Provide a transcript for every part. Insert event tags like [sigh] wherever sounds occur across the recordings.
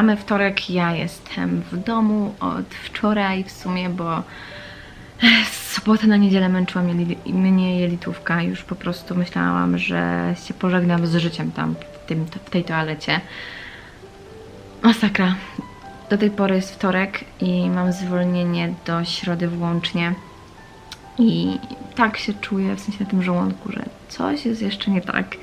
Mamy wtorek, ja jestem w domu od wczoraj w sumie, bo z soboty na niedzielę męczyła mnie, mnie jelitówka. Już po prostu myślałam, że się pożegnam z życiem tam w, tym, w tej toalecie. Masakra. Do tej pory jest wtorek i mam zwolnienie do środy włącznie. I tak się czuję, w sensie na tym żołądku, że coś jest jeszcze nie tak.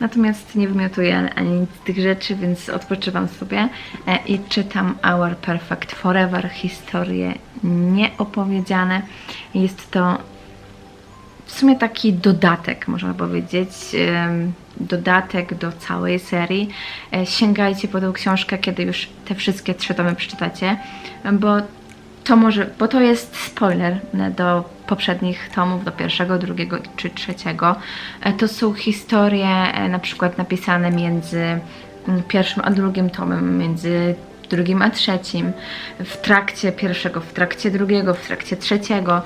Natomiast nie wymiotuję ani nic z tych rzeczy, więc odpoczywam sobie e, i czytam Our Perfect Forever, historie nieopowiedziane. Jest to w sumie taki dodatek, można powiedzieć. Dodatek do całej serii. E, Sięgajcie po tą książkę, kiedy już te wszystkie trzy tomy przeczytacie, bo to może, bo to jest spoiler e, do poprzednich tomów, do pierwszego, drugiego czy trzeciego. E, To są historie e, na przykład napisane między mm, pierwszym a drugim tomem, między drugim a trzecim, w trakcie pierwszego, w trakcie drugiego, w trakcie trzeciego.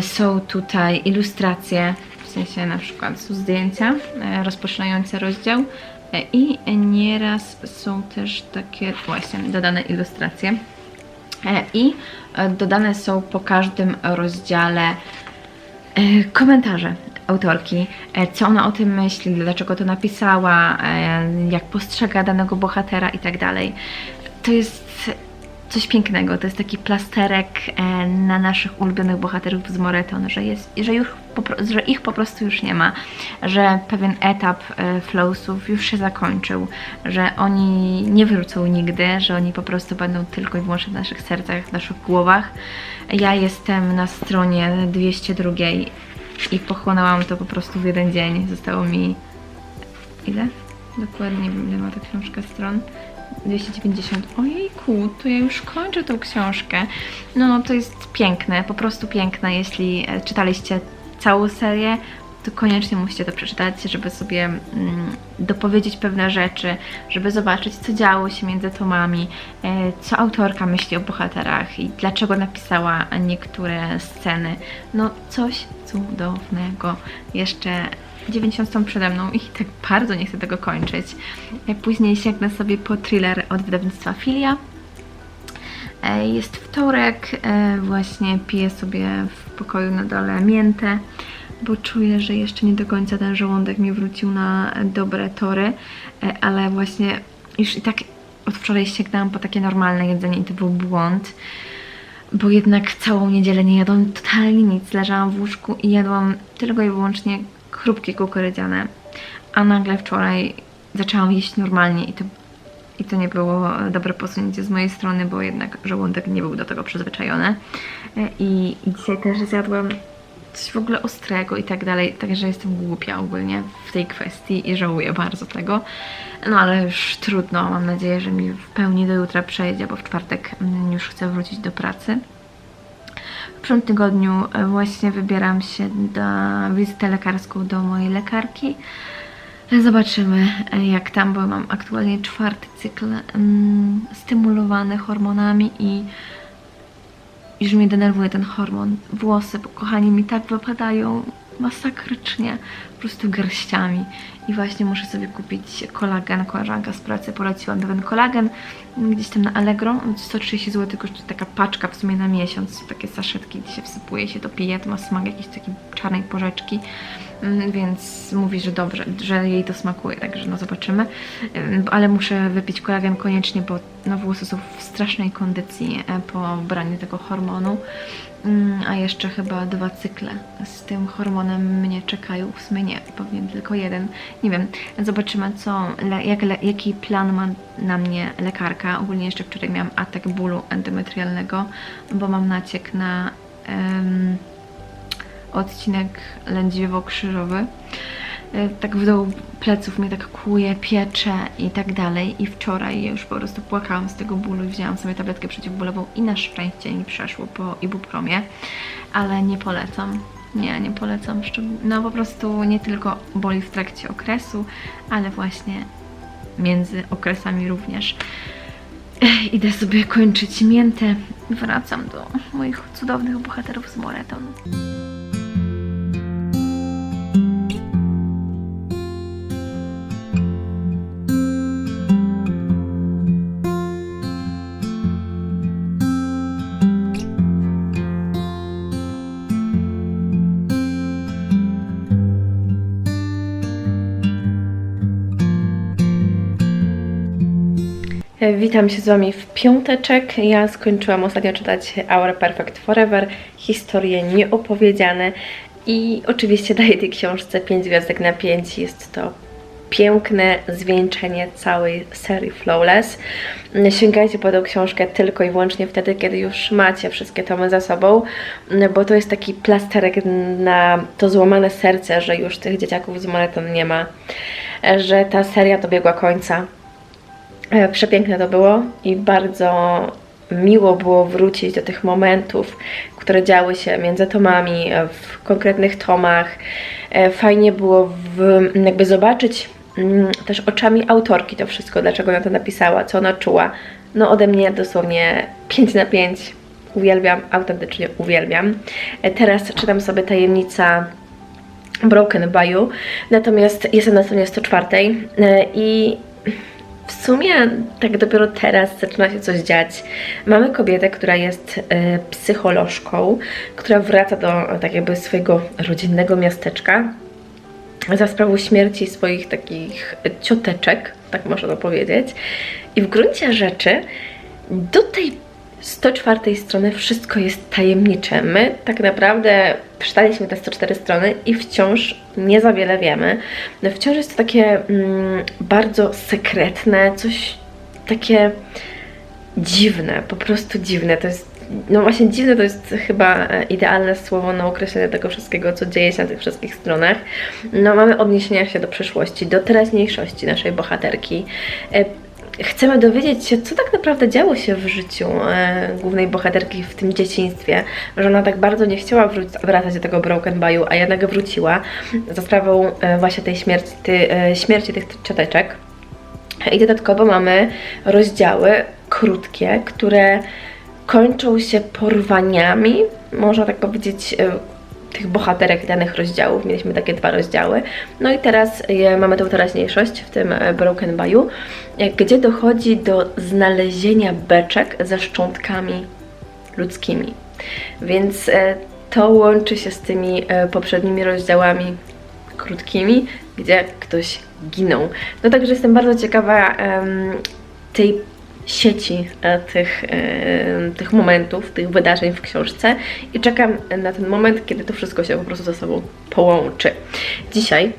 Są tutaj ilustracje, w sensie na przykład są zdjęcia rozpoczynające rozdział i nieraz są też takie właśnie dodane ilustracje. E, I e, dodane są po każdym rozdziale e, komentarze autorki, co ona o tym myśli, dlaczego to napisała, jak postrzega danego bohatera i tak. To jest coś pięknego, to jest taki plasterek e, na naszych ulubionych bohaterów z Moreton, że, jest, że, już że ich po prostu już nie ma, że pewien etap e, flowsów już się zakończył, że oni nie wrócą nigdy, że oni po prostu będą tylko i wyłącznie w naszych sercach, w naszych głowach. Ja jestem na stronie 202 i pochłonęłam to po prostu w jeden dzień. Zostało mi ile? Dokładnie nie wiem, ile ma ta książka stron. 290. Ojejku, to ja już kończę tą książkę. No, no to jest piękne, po prostu piękne. Jeśli e, czytaliście całą serię, to koniecznie musicie to przeczytać, żeby sobie mm, dopowiedzieć pewne rzeczy, żeby zobaczyć, co działo się między tomami, e, co autorka myśli o bohaterach i dlaczego napisała niektóre sceny. No, coś cudownego. Jeszcze 90 stron przede mną i tak bardzo nie chcę tego kończyć. E, Później sięgnę sobie po thriller od wydawnictwa Filia. E, Jest wtorek, e, właśnie piję sobie w pokoju na dole miętę, bo czuję, że jeszcze nie do końca ten żołądek mi wrócił na dobre tory, ale właśnie już i tak od wczoraj sięgnęłam po takie normalne jedzenie i to był błąd, bo jednak całą niedzielę nie jadłam totalnie nic, leżałam w łóżku i jadłam tylko i wyłącznie chrupki kukurydziane, a nagle wczoraj zaczęłam jeść normalnie i to i to nie było dobre posunięcie z mojej strony, bo jednak żołądek nie był do tego przyzwyczajony. E, I i dzisiaj też zjadłam coś w ogóle ostrego i tak dalej, także jestem głupia ogólnie w tej kwestii i żałuję bardzo tego. No ale już trudno, mam nadzieję, że mi w pełni do jutra przejdzie, bo w czwartek mm, już chcę wrócić do pracy. W przyszłym tygodniu e, właśnie wybieram się na wizytę lekarską do mojej lekarki. Zobaczymy e, jak tam, bo mam aktualnie czwarty cykl mm, stymulowany hormonami i już mnie denerwuje ten hormon. Włosy, kochani, mi tak wypadają masakrycznie, po prostu garściami. I właśnie muszę sobie kupić kolagen. Koleżanka z pracy poleciła pewien kolagen gdzieś tam na Allegro. 130 zł kosztuje taka paczka w sumie na miesiąc. Takie saszetki, gdzie się wsypuje, się to pije. To ma smak jakiejś takiej czarnej porzeczki. Mm, Więc mówi, że dobrze, że jej to smakuje, także no zobaczymy. Ym, Ale muszę wypić kolagen koniecznie, bo no, włosy są w strasznej kondycji e, po braniu tego hormonu. Mm, A jeszcze chyba dwa cykle z tym hormonem mnie czekają. W sumie nie, powiem tylko jeden. Nie wiem, zobaczymy co, jak, jaki plan ma na mnie lekarka. Ogólnie jeszcze wczoraj miałam atak bólu endometrialnego, bo mam naciek na em, odcinek lędźwiowo-krzyżowy. E, Tak w dół pleców mnie tak kłuje, piecze i tak dalej. I wczoraj już po prostu płakałam z tego bólu i wzięłam sobie tabletkę przeciwbólową i na szczęście mi przeszło po ibupromie, ale nie polecam. Nie, nie polecam. No po prostu nie tylko boli w trakcie okresu, ale właśnie między okresami również. Idę sobie kończyć miętę. Wracam do moich cudownych bohaterów z Moreton. Witam się z Wami w piąteczek. Ja skończyłam ostatnio czytać Our Perfect Forever, historie nieopowiedziane i oczywiście daję tej książce 5 gwiazdek na 5. Jest to piękne zwieńczenie całej serii Flawless. Sięgajcie po tą książkę tylko i wyłącznie wtedy, kiedy już macie wszystkie tomy za sobą, bo to jest taki plasterek na to złamane serce, że już tych dzieciaków z Moreton nie ma, że ta seria dobiegła końca. E, Przepiękne to było i bardzo miło było wrócić do tych momentów, które działy się między tomami, e, w konkretnych tomach. E, Fajnie było w, jakby zobaczyć mm, też oczami autorki to wszystko, dlaczego ona to napisała, co ona czuła. No ode mnie dosłownie 5 na 5. Uwielbiam, autentycznie uwielbiam. Teraz czytam sobie Tajemnica Broken Bayou, natomiast jestem na stronie 104 e, i w sumie tak dopiero teraz zaczyna się coś dziać. Mamy kobietę, która jest e, psycholożką, która wraca do tak jakby swojego rodzinnego miasteczka za sprawą śmierci swoich takich cioteczek, tak można to powiedzieć. I w gruncie rzeczy do tej 104 strony wszystko jest tajemnicze. My tak naprawdę przeczytaliśmy te 104 strony i wciąż nie za wiele wiemy. Wciąż jest to takie mm, bardzo sekretne, coś takie dziwne, po prostu dziwne. To jest, no właśnie dziwne to jest chyba e, idealne słowo na określenie tego wszystkiego, co dzieje się na tych wszystkich stronach. No mamy odniesienia się do przyszłości, do teraźniejszości naszej bohaterki. Chcemy dowiedzieć się, co tak naprawdę działo się w życiu e, głównej bohaterki w tym dzieciństwie, że ona tak bardzo nie chciała wracać do tego Broken Bayou, a jednak wróciła za sprawą e, właśnie tej śmierci, ty, e, śmierci tych cioteczek. I dodatkowo mamy rozdziały krótkie, które kończą się porwaniami, można tak powiedzieć, tych bohaterek danych rozdziałów. Mieliśmy takie dwa rozdziały. No i teraz e, mamy tą teraźniejszość w tym e, Broken Bayou, e, gdzie dochodzi do znalezienia beczek ze szczątkami ludzkimi. Więc to łączy się z tymi poprzednimi rozdziałami krótkimi, gdzie ktoś ginął. No także jestem bardzo ciekawa tej sieci e, tych, e, tych momentów, tych wydarzeń w książce i czekam na ten moment, kiedy to wszystko się po prostu ze sobą połączy. Dzisiaj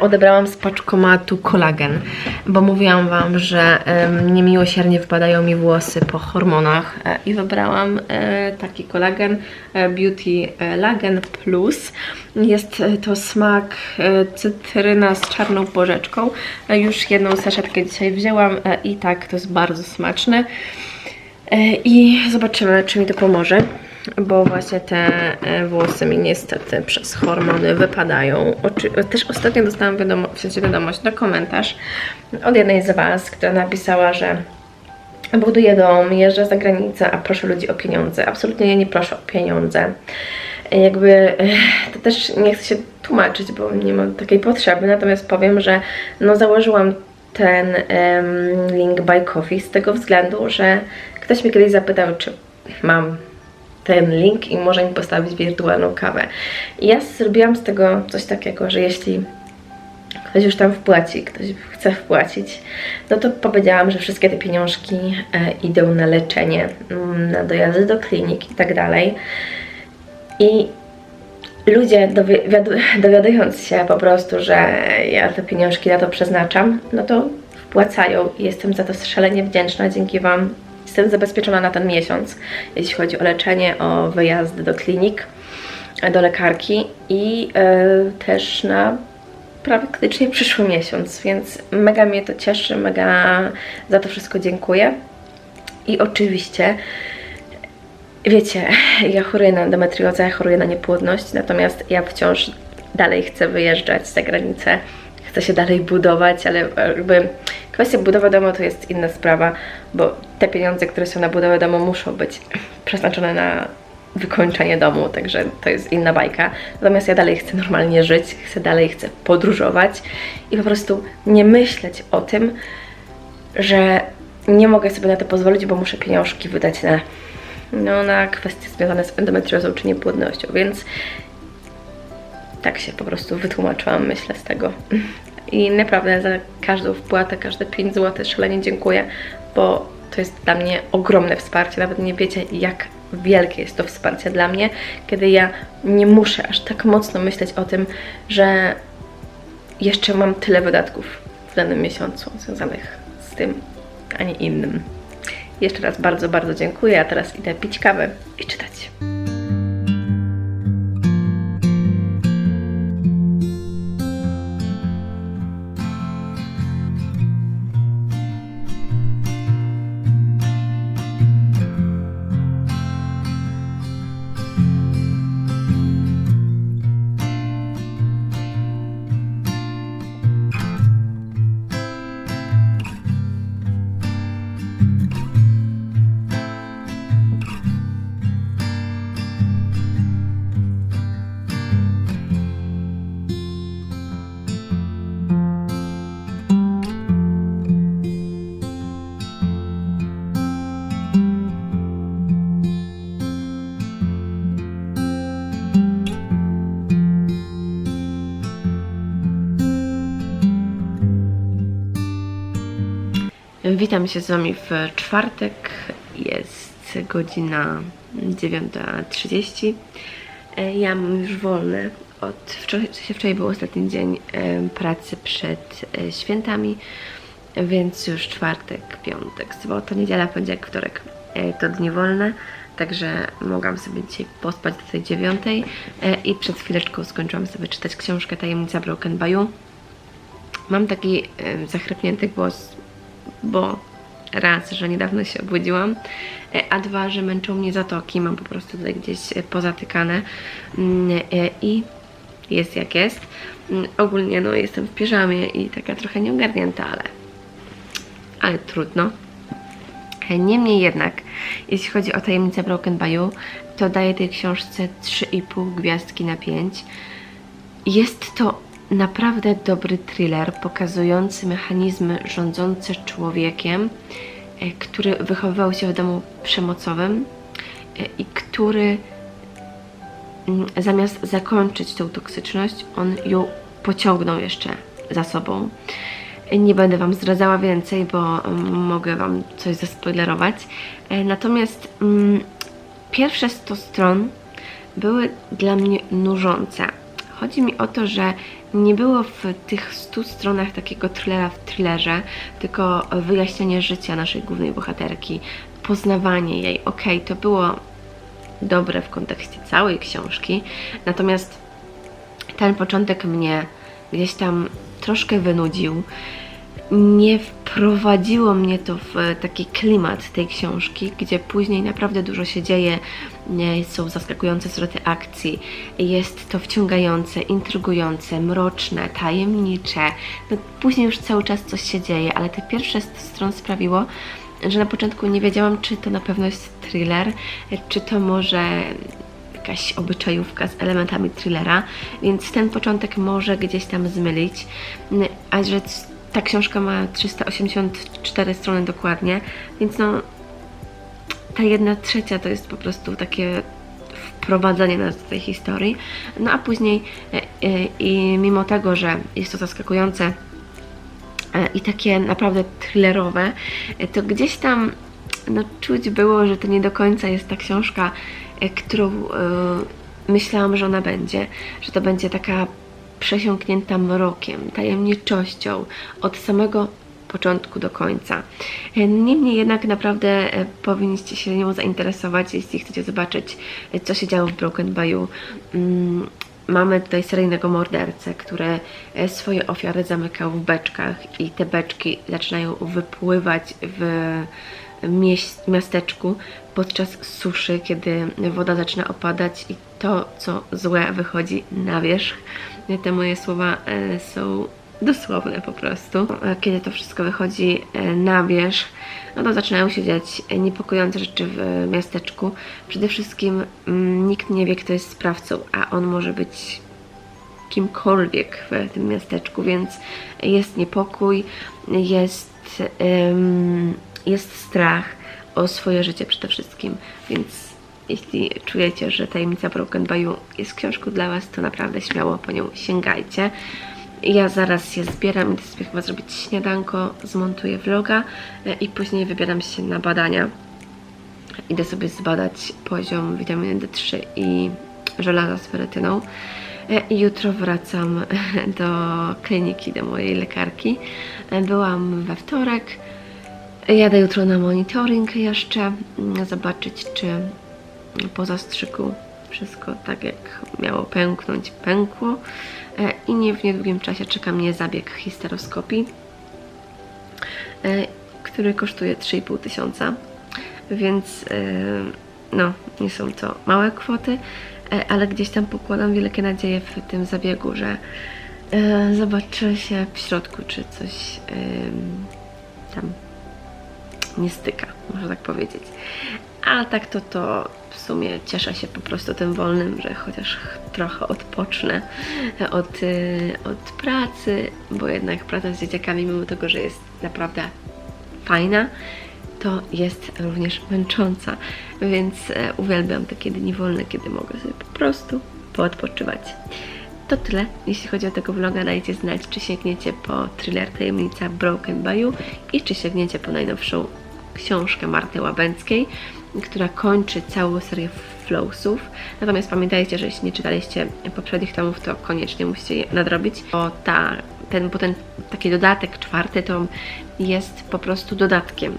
odebrałam z paczkomatu kolagen, bo mówiłam Wam, że em, niemiłosiernie wypadają mi włosy po hormonach e, i wybrałam e, taki kolagen e, Beauty Lagen Plus. Jest to smak cytryna z czarną porzeczką. Już jedną saszetkę dzisiaj wzięłam i tak, to jest bardzo smaczne. I zobaczymy, czy mi to pomoże, bo właśnie te e, włosy mi niestety przez hormony wypadają. Oczy, też ostatnio dostałam wiadomo, w sensie wiadomość na komentarz od jednej z Was, która napisała, że buduję dom, jeżdżę za granicę, a proszę ludzi o pieniądze. Absolutnie ja nie proszę o pieniądze. Jakby eh, to też nie chcę się tłumaczyć, bo nie mam takiej potrzeby, natomiast powiem, że no założyłam ten em, link by coffee z tego względu, że ktoś mnie kiedyś zapytał, czy mam ten link i może mi postawić wirtualną kawę. I ja zrobiłam z tego coś takiego, że jeśli ktoś już tam wpłaci, ktoś chce wpłacić, no to powiedziałam, że wszystkie te pieniążki e, idą na leczenie, mm, na dojazdy do klinik i tak dalej. I ludzie dowi- wiadu- [laughs] dowiadując się po prostu, że ja te pieniążki na to przeznaczam, no to wpłacają i jestem za to szalenie wdzięczna. Dzięki Wam jestem zabezpieczona na ten miesiąc, jeśli chodzi o leczenie, o wyjazdy do klinik, do lekarki i e, też na praktycznie przyszły miesiąc, więc mega mnie to cieszy, mega za to wszystko dziękuję. I oczywiście Wiecie, [laughs] ja choruję na endometriozę, ja choruję na niepłodność, natomiast ja wciąż dalej chcę wyjeżdżać za granicę, chcę się dalej budować, ale jakby kwestia budowy domu to jest inna sprawa, bo te pieniądze, które są na budowę domu muszą być przeznaczone na wykończenie domu, także to jest inna bajka. Natomiast ja dalej chcę normalnie żyć, chcę dalej chcę podróżować i po prostu nie myśleć o tym, że nie mogę sobie na to pozwolić, bo muszę pieniążki wydać na no, na kwestie związane z endometriozą czy niepłodnością, więc tak się po prostu wytłumaczyłam, myślę, z tego. I naprawdę za każdą wpłatę, każde 5 zł szalenie dziękuję, bo to jest dla mnie ogromne wsparcie. Nawet nie wiecie, jak wielkie jest to wsparcie dla mnie, kiedy ja nie muszę aż tak mocno myśleć o tym, że jeszcze mam tyle wydatków w danym miesiącu związanych z tym, a nie innym. Jeszcze raz bardzo, bardzo dziękuję, a teraz idę pić kawę i czytać. Witam się z Wami w czwartek. Jest godzina 9.30. E, Ja mam już wolne. Od wczoraj, wczoraj był ostatni dzień e, pracy przed e, świętami, więc już czwartek, piątek, sobota, niedziela, poniedziałek, wtorek to dni wolne. Także mogłam sobie dzisiaj pospać do tej dziewiątej i przed chwileczką skończyłam sobie czytać książkę Tajemnica Broken Bayou. Mam taki zachrypnięty głos, bo raz, że niedawno się obudziłam, e, a dwa, że męczą mnie zatoki, mam po prostu tutaj gdzieś e, pozatykane Mm, e, i jest jak jest. Mm, Ogólnie no jestem w piżamie i taka trochę nieogarnięta, ale, ale trudno. Niemniej jednak, jeśli chodzi o tajemnicę Broken Bayou, to daję tej książce 3,5 gwiazdki na 5. Jest to naprawdę dobry thriller pokazujący mechanizmy rządzące człowiekiem, e, który wychowywał się w domu przemocowym e, i który mm, zamiast zakończyć tą toksyczność, on ją pociągnął jeszcze za sobą. Nie będę Wam zdradzała więcej, bo mm, mogę Wam coś zaspoilerować. E, Natomiast mm, pierwsze 100 stron były dla mnie nużące. Chodzi mi o to, że nie było w tych 100 stronach takiego thrillera w thrillerze, tylko wyjaśnienie życia naszej głównej bohaterki, poznawanie jej. Okej, to było dobre w kontekście całej książki, natomiast ten początek mnie gdzieś tam troszkę wynudził. Nie wprowadziło mnie to w taki klimat tej książki, gdzie później naprawdę dużo się dzieje, są zaskakujące zwroty akcji, jest to wciągające, intrygujące, mroczne, tajemnicze. No, później już cały czas coś się dzieje, ale te pierwsze 100 stron sprawiło, że na początku nie wiedziałam, czy to na pewno jest thriller, czy to może jakaś obyczajówka z elementami thrillera, więc ten początek może gdzieś tam zmylić. A że ta książka ma 384 strony dokładnie, więc no ta jedna trzecia to jest po prostu takie wprowadzenie nas do tej historii. No a później e, e, i mimo tego, że jest to zaskakujące e, i takie naprawdę thrillerowe, to gdzieś tam no, czuć było, że to nie do końca jest ta książka, którą myślałam, że ona będzie, że to będzie taka przesiąknięta mrokiem, tajemniczością od samego początku do końca. E, Niemniej jednak naprawdę e, powinniście się nią zainteresować, jeśli chcecie zobaczyć, e, co się działo w Broken Bayou. Mm, Mamy tutaj seryjnego mordercę, który swoje ofiary zamykał w beczkach i te beczki zaczynają wypływać w miasteczku podczas suszy, kiedy woda zaczyna opadać i to, co złe, wychodzi na wierzch. Te moje słowa e, są dosłowne po prostu. E, Kiedy to wszystko wychodzi e, na wierzch, no to zaczynają się dziać niepokojące rzeczy w miasteczku. Przede wszystkim mm, nikt nie wie, kto jest sprawcą, a on może być kimkolwiek w tym miasteczku, więc jest niepokój, jest, jest strach o swoje życie przede wszystkim, więc jeśli czujecie, że tajemnica Broken Bayou jest książką dla Was, to naprawdę śmiało po nią sięgajcie. Ja zaraz je zbieram, idę sobie chyba zrobić śniadanko, zmontuję vloga e, i później wybieram się na badania. Idę sobie zbadać poziom witaminy D3 i żelaza z ferytyną. E, jutro wracam [laughs] do kliniki, do mojej lekarki. E, Byłam we wtorek. Jadę jutro na monitoring jeszcze, mm, zobaczyć czy po zastrzyku wszystko tak jak miało pęknąć, pękło. E, I nie w niedługim czasie czeka mnie zabieg histeroskopii, e, który kosztuje 3,5 tysiąca, więc e, no, nie są to małe kwoty, ale gdzieś tam pokładam wielkie nadzieje w tym zabiegu, że zobaczy się w środku, czy coś tam nie styka, można tak powiedzieć. A tak to to w sumie cieszę się po prostu tym wolnym, że chociaż trochę odpocznę od, y, od pracy, bo jednak praca z dzieciakami, mimo tego, że jest naprawdę fajna, to jest również męcząca, więc e, uwielbiam takie dni wolne, kiedy mogę sobie po prostu poodpoczywać. To tyle, jeśli chodzi o tego vloga. Dajcie znać, czy sięgniecie po thriller Tajemnica Broken by You i czy sięgniecie po najnowszą książkę Marty Łabęckiej, która kończy całą serię Flowsów. Natomiast pamiętajcie, że jeśli nie czytaliście poprzednich tomów, to koniecznie musicie je nadrobić, bo, ta, ten, bo ten taki dodatek, czwarty tom, jest po prostu dodatkiem.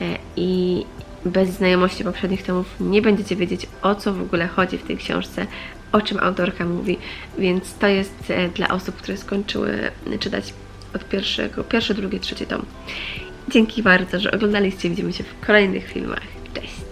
E, I bez znajomości poprzednich tomów nie będziecie wiedzieć, o co w ogóle chodzi w tej książce, o czym autorka mówi, więc to jest e, dla osób, które skończyły czytać od pierwszego, pierwszy, drugi, trzeci tom. Dzięki bardzo, że oglądaliście. Widzimy się w kolejnych filmach. Cześć!